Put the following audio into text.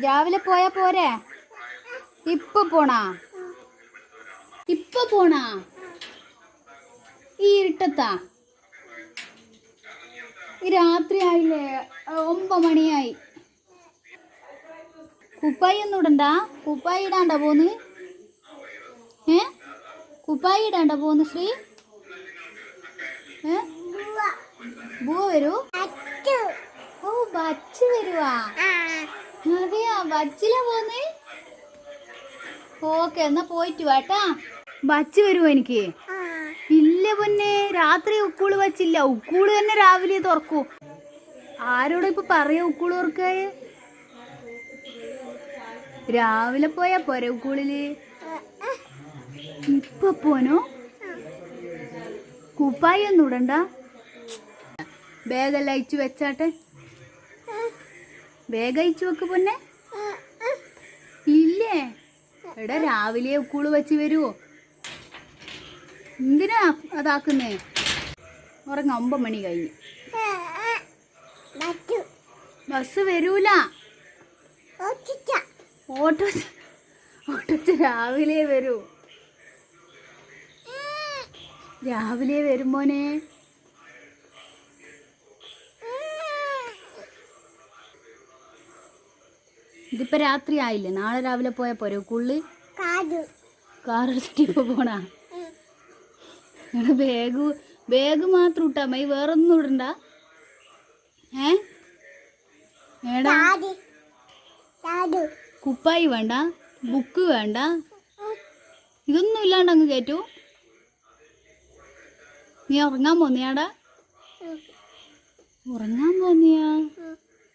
രാവിലെ പോയാ പോരെ? ഇപ്പൊ പോണാ? ഇപ്പൊ പോണാ? ഈ ഇരുട്ടത്താ? രാത്രി ആയില്ലേ? ഒമ്പത് മണിയായി. കുപ്പായി ഒന്നും ഇടണ്ട? കുപ്പായി ഇടാണ്ട പോന്ന്? ഏ? കുപ്പായി ഇടാണ്ട പോന്ന് ശ്രീ? ഏ? ബൂ വരൂ. ഓ ബച്ച് വരുവാ. ബച്ചിലാ പോന്നേ? ഓക്കെ എന്നാ പോയിട്ട് വാട്ടാ ബച്ച് വരുമോ എനിക്ക്? ഇല്ല പൊന്നെ രാത്രി ഉക്കൂൾ വച്ചില്ല. ഉക്കൂൾ തന്നെ രാവിലെ തുറക്കൂ. ആരോടും ഇപ്പൊ പറയാ ഉക്കൂൾ തുറക്കായേ രാവിലെ പോയാ പോരെ ഉക്കൂളിൽ? ഇപ്പൊ പോനോ കുപ്പായി ഒന്നും ഇടണ്ട. ബാഗെല്ലാം അയച്ചു വെച്ചാട്ടെ. ബാഗ് അയച്ചു വെക്ക് പൊന്നെ. ഇല്ലേ? എടാ രാവിലെ ഉക്കൂൾ വെച്ച് വരുവോ എന്തിനാ അതാക്കുന്നേ? ഉറങ്ങ ഒമ്പത് മണി കഴിഞ്ഞു. ബസ് വരൂല. ഓട്ടോ ഓട്ടോ രാവിലെ വരൂ. രാവിലെ വരുമ്പോനെ ഇതിപ്പോ രാത്രി ആയില്ലേ? നാളെ രാവിലെ പോയാ പോരെ? കുള്ളി? കാർ എടുത്തിട്ട് ഇപ്പൊ പോണാ? ബാഗ് ബാഗ് മാത്രം ഇട്ടാ മൈ വേറൊന്നും ഇടണ്ട. ഏ? ഏടാ കുപ്പായി വേണ്ട. ബുക്ക് വേണ്ട. ഇതൊന്നും ഇല്ലാണ്ട് അങ്ങ് കയറ്റൂ നീ ഉറങ്ങാൻ പോന്നിയാടാ? ഉറങ്ങാൻ പോന്നിയാ?